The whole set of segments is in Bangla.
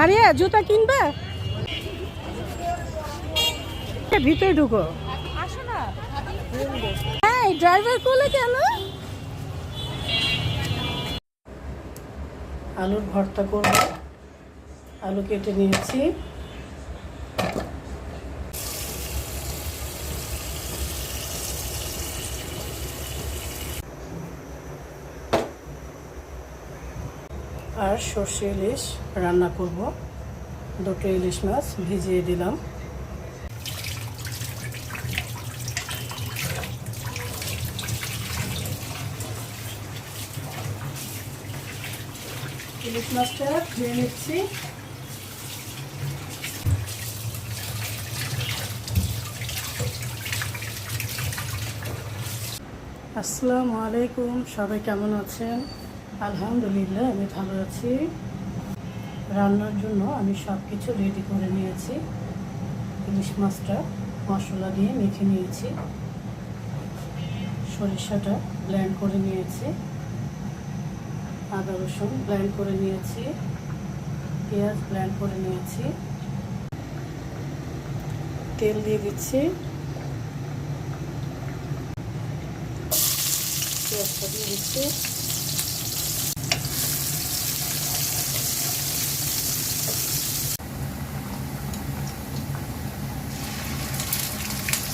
মারিয়া জুতা কিনবা? ভিতরে ঢুকো। না। হ্যাঁ ড্রাইভার কোলে কেন? আলুর ভর্তা করব। আলু কেটে নিয়েছি। আর সর্ষে ইলিশ রান্না করব। দুটো ইলিশ মাছ ভিজিয়ে দিলাম। ইলিশ মাছটা ধুয়ে নিচ্ছি। আসসালামু আলাইকুম, সবাই কেমন আছেন? আলহামদুলিল্লাহ, আমি ভালো আছি। রান্নার জন্য আমি সব কিছু রেডি করে নিয়েছি। ইলিশ মাছটা মশলা দিয়ে মেখে নিয়েছি। সরিষাটা ব্ল্যান্ড করে নিয়েছি। আদা রসুন ব্ল্যান্ড করে নিয়েছি। পেঁয়াজ ব্ল্যান্ড করে নিয়েছি। তেল দিয়ে দিচ্ছি। পেঁয়াজটা দিয়ে দিচ্ছি।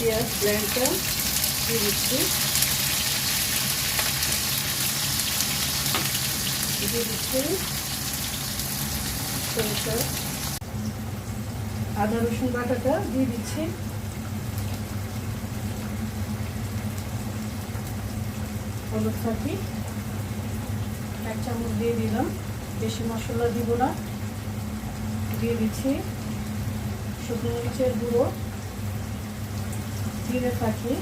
পেঁয়াজ ব্ল্যান্ডটা দিয়ে দিচ্ছি। দিয়ে দিচ্ছি আদা, রসুন বাটাটা দিয়ে দিচ্ছি। হলুদ থাকি এক চামচ দিয়ে দিলাম। বেশি মশলা দিব না। দিয়ে দিচ্ছি শুকনো মরিচের গুঁড়ো। জিরে থাকি।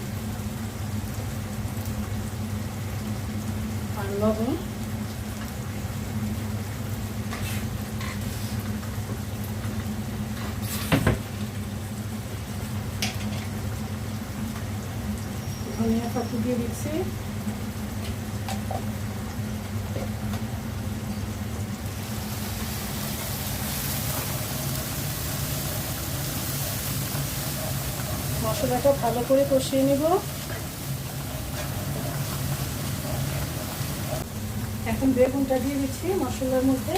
আর লবণ। ধনিয়া পাখি দিয়ে দিচ্ছি। মশলাটা ভালো করে কষিয়ে নিব। এখন বেগুনটা দিয়ে দিচ্ছি মশলার মধ্যে।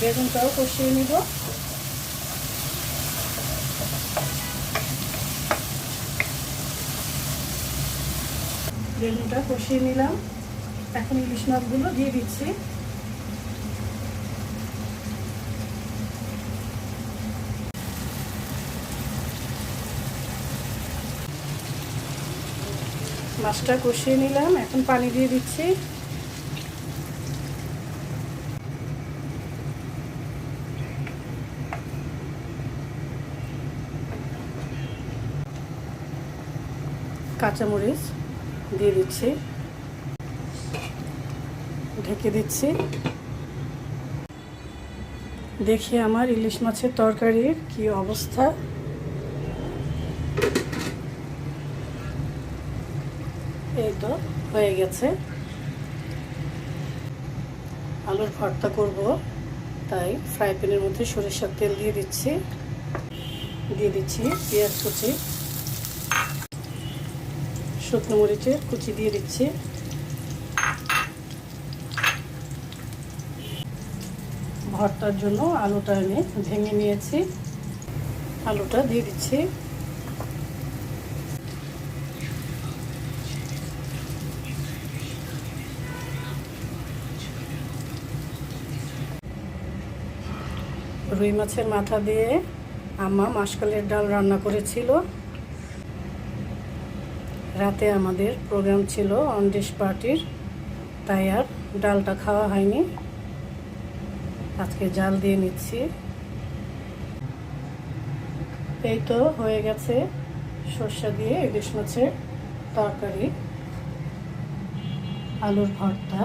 বেগুনটাও কষিয়ে নিব। বেগুনটা কষিয়ে নিলাম। এখন ইলিশ মাছগুলো দিয়ে দিচ্ছি। মাছটা কষিয়ে নিলাম। এখন পানি দিয়ে দিচ্ছি। কাঁচামরিচ দিয়ে দিচ্ছি। ঢেকে দিচ্ছি। দেখি আমার ইলিশ মাছের তরকারির কি অবস্থা এই তো হয়ে গেছে। আলুর ভর্তা করব, তাই ফ্রাই প্যানের মধ্যে সরিষার তেল দিয়ে দিচ্ছি। দিয়ে দিচ্ছি পেঁয়াজ কুচি, শুকনো মরিচের কুচি দিয়ে দিচ্ছি। ভর্তার জন্য আলুটা আমি ভেঙে নিয়েছি। আলুটা দিয়ে দিচ্ছি। রুই মাছের মাথা দিয়ে আম্মা মাসকালের ডাল রান্না করেছিল। রাতে আমাদের প্রোগ্রাম ছিল অনডিশ পার্টির তাই আর ডালটা খাওয়া হয়নি। আজকে জাল দিয়ে নিচ্ছি। এই তো হয়ে গেছে সর্ষা দিয়ে ইলিশ মাছের তরকারি। আলুর ভর্তা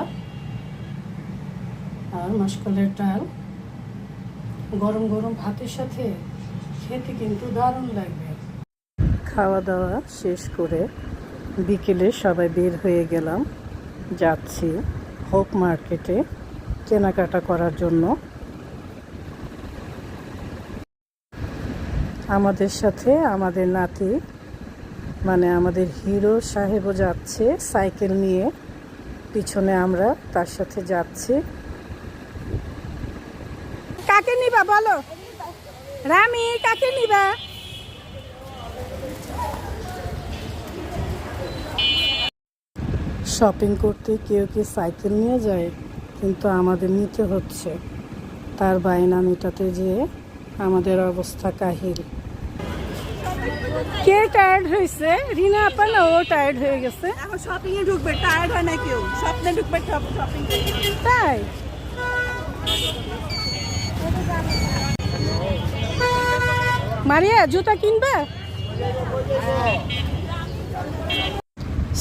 আর মাসকলের ডাল। গরম গরম ভাতের সাথে খেতে কিন্তু দারুণ লাগবে। খাওয়া দাওয়া শেষ করে বিকেলে সবাই বের হয়ে গেলাম। যাচ্ছি হোপ মার্কেটে কেনাকাটা করার জন্য। আমাদের সাথে আমাদের নাতি মানে আমাদের হিরো সাহেবও যাচ্ছে সাইকেল নিয়ে। পিছনে আমরা তার সাথে যাচ্ছি। কাকে নিবা বলো? রামি কাকে নিবা? শপিং করতে কেউ কি সাইকেল নিয়ে যায়? কিন্তু আমাদের নিতে হচ্ছে। তার বায়না মেটাতে যেয়ে আমাদের অবস্থা কাহিল। কে টায়ার্ড হয়েছে রিনা আপা না ও টায়ার্ড হয়ে গেছে? এখন শপিং এ ঢুকবে টায়ার্ড হয় না কেউ? স্বপ্নে ঢুকবে শপিং তাই? মারিয়া জুতা কিনবা?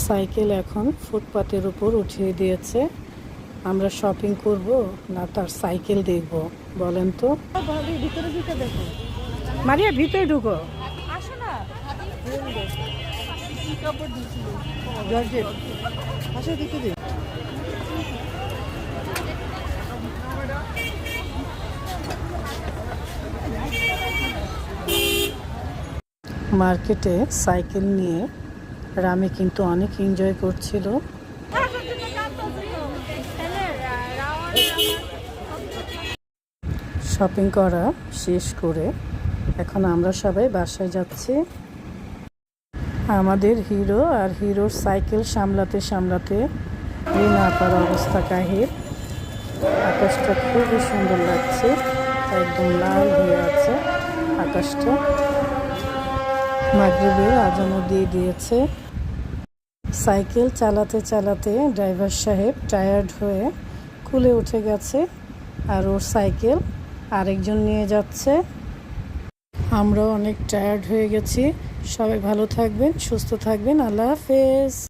সাইকেল এখন ফুটপাতের উপর উঠিয়ে দিয়েছে। আমরা শপিং করব না তার সাইকেল দেখব বলেন তো। ভিতরে মারিয়া ভিতরে ঢুকো। আসো না। মার্কেটে সাইকেল নিয়ে রামি কিন্তু অনেক এনজয় করছিল। শপিং করা শেষ করে এখন আমরা সবাই বাসায় যাচ্ছি। আমাদের হিরো আর হিরোর সাইকেল সামলাতে সামলাতে রিনা আপার অবস্থা কাহির। আকাশটা খুবই সুন্দর লাগছে, একদম লাল হয়ে আছে আকাশটা। মাগরিবের আজানও দিয়ে দিয়েছে। সাইকেল চালাতে চালাতে ড্রাইভার সাহেব টায়ার্ড হয়ে খুলে উঠে গেছে আর ওর সাইকেল আরেকজন নিয়ে যাচ্ছে। আমরাও অনেক টায়ার্ড হয়ে গেছি। সবাই ভালো থাকবেন, সুস্থ থাকবেন। আল্লাহ হাফেজ।